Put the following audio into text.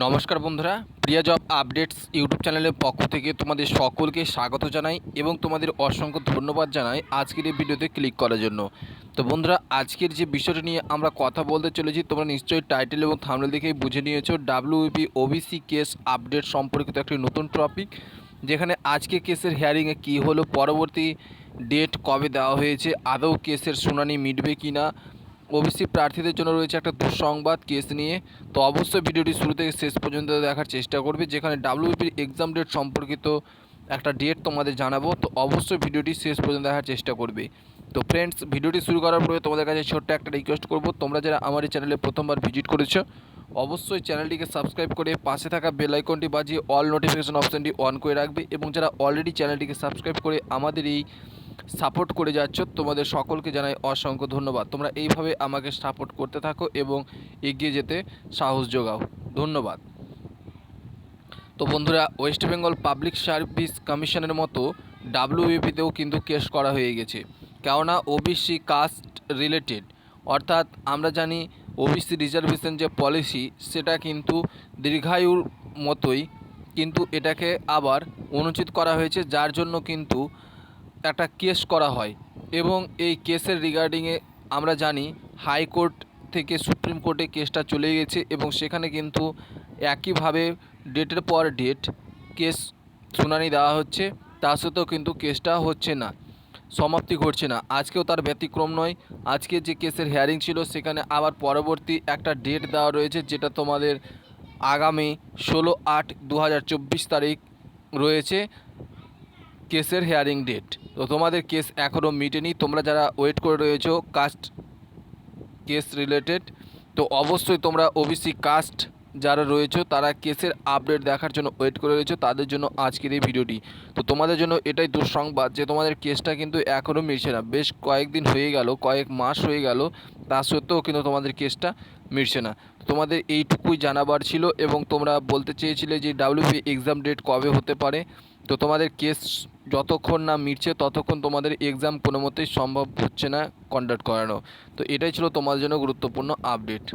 নমস্কার বন্ধুরা, প্রিয়া job updates YouTube চ্যানেলের পক্ষ থেকে তোমাদের সকলকে স্বাগত জানাই এবং তোমাদের অসংখ্য ধন্যবাদ জানাই আজকের এই ভিডিওতে ক্লিক করার জন্য। তো বন্ধুরা, আজকের যে বিষয়টা নিয়ে আমরা কথা বলতে চলেছি, তোমরা নিশ্চয়ই টাইটেল এবং থামনেল দেখেই বুঝে নিয়েছো ডাব্লিউপি ওবিসি কেস আপডেট সম্পর্কিত একটি নতুন টপিক যেখানে আজকে কেসের হিয়ারিংয়ে কী হলো, পরবর্তী ডেট কবে দেওয়া হয়েছে, আদৌ কেসের শুনানি মিটবে কি না ওবিসি প্রার্থীদের জন্য রয়েছে একটা দুঃসংবাদ কেস নিয়ে। তো অবশ্যই ভিডিওটি শুরু থেকে শেষ পর্যন্ত দেখার চেষ্টা করবে, যেখানে ডাব্লিউপির এক্সাম ডেট সম্পর্কিত একটা ডেট তোমাদের জানাব। তো অবশ্যই ভিডিওটি শেষ পর্যন্ত দেখার চেষ্টা করবে। তো ফ্রেন্ডস ভিডিওটি শুরু করার পরে তোমাদের কাছে ছোট্ট একটা রিকোয়েস্ট করব। তোমরা যারা আমার এই চ্যানেলে প্রথমবার ভিজিট করেছ, অবশ্যই চ্যানেলটিকে সাবস্ক্রাইব করে পাশে থাকা বেল আইকনটি বাজিয়ে অল নোটিফিকেশন অপশানটি অন করে রাখবে। এবং যারা অলরেডি চ্যানেলটিকে সাবস্ক্রাইব করে আমাদের এই সাপোর্ট করে যাচ্ছ, তোমাদের সকলকে জানাই অসংখ্য ধন্যবাদ। তোমরা এইভাবে আমাকে সাপোর্ট করতে থাকো এবং এগিয়ে যেতে সাহস যোগাও। ধন্যবাদ। তো বন্ধুরা, ওয়েস্ট বেঙ্গল পাবলিক সার্ভিস কমিশনের মতো ডাব্লিউবিপিতেও কিন্তু কেস করা হয়ে গেছে। কেননা, ওবিসি কাস্ট রিলেটেড। অর্থাৎ আমরা জানি, ওবিসি রিজার্ভেশন যে পলিসি, সেটা কিন্তু দীর্ঘায়ুর মতোই, কিন্তু এটাকে আবার অনুচিত করা হয়েছে, যার জন্য কিন্তু একটা কেস করা হয় এবং এই কেসের রিগার্ডিংয়ে আমরা জানি হাইকোর্ট থেকে সুপ্রিম কোর্টে কেসটা চলে গেছে এবং সেখানে কিন্তু একইভাবে ডেটের পর ডেট কেস শুনানি দেওয়া হচ্ছে। তা সত্ত্বেও কিন্তু কেসটা হচ্ছে না, সমাপ্তি ঘটছে না। আজকেও তার ব্যতিক্রম নয়। আজকে যে কেসের হিয়ারিং ছিল সেখানে আবার পরবর্তী একটা ডেট দেওয়া রয়েছে যেটা তোমাদের আগামী ষোলো আট দু তারিখ রয়েছে। কেসের হেয়ারিং ডেট তো তোমাদের কেস এখনও মিটেনি তোমরা যারা ওয়েট করে রয়েছো কাস্ট কেস রিলেটেড তো অবশ্যই তোমরা ওবিসি কাস্ট যারা রয়েছে, তারা কেসের আপডেট দেখার জন্য ওয়েট করে রয়েছে। তাদের জন্য আজকের এই ভিডিওটি তো তোমাদের জন্য এটাই দুঃসংবাদ যে তোমাদের কেসটা কিন্তু এখনও মিটছে না। বেশ কয়েকদিন হয়ে গেল, কয়েক মাস হয়ে গেল, তা সত্ত্বেও কিন্তু তোমাদের কেসটা মিটছে না। তোমাদের এইটুকুই জানাবার ছিল এবং তোমরা বলতে চেয়েছিলে যে ডাব্লিউপি এক্সাম ডেট কবে হতে পারে। তো তোমাদের কেস যতক্ষণ না মিটছে, ততক্ষণ তোমাদের এক্সাম কোনো মতেই সম্ভব হচ্ছে না কন্ডাক্ট করানো। তো এটাই ছিল তোমাদের জন্য গুরুত্বপূর্ণ আপডেট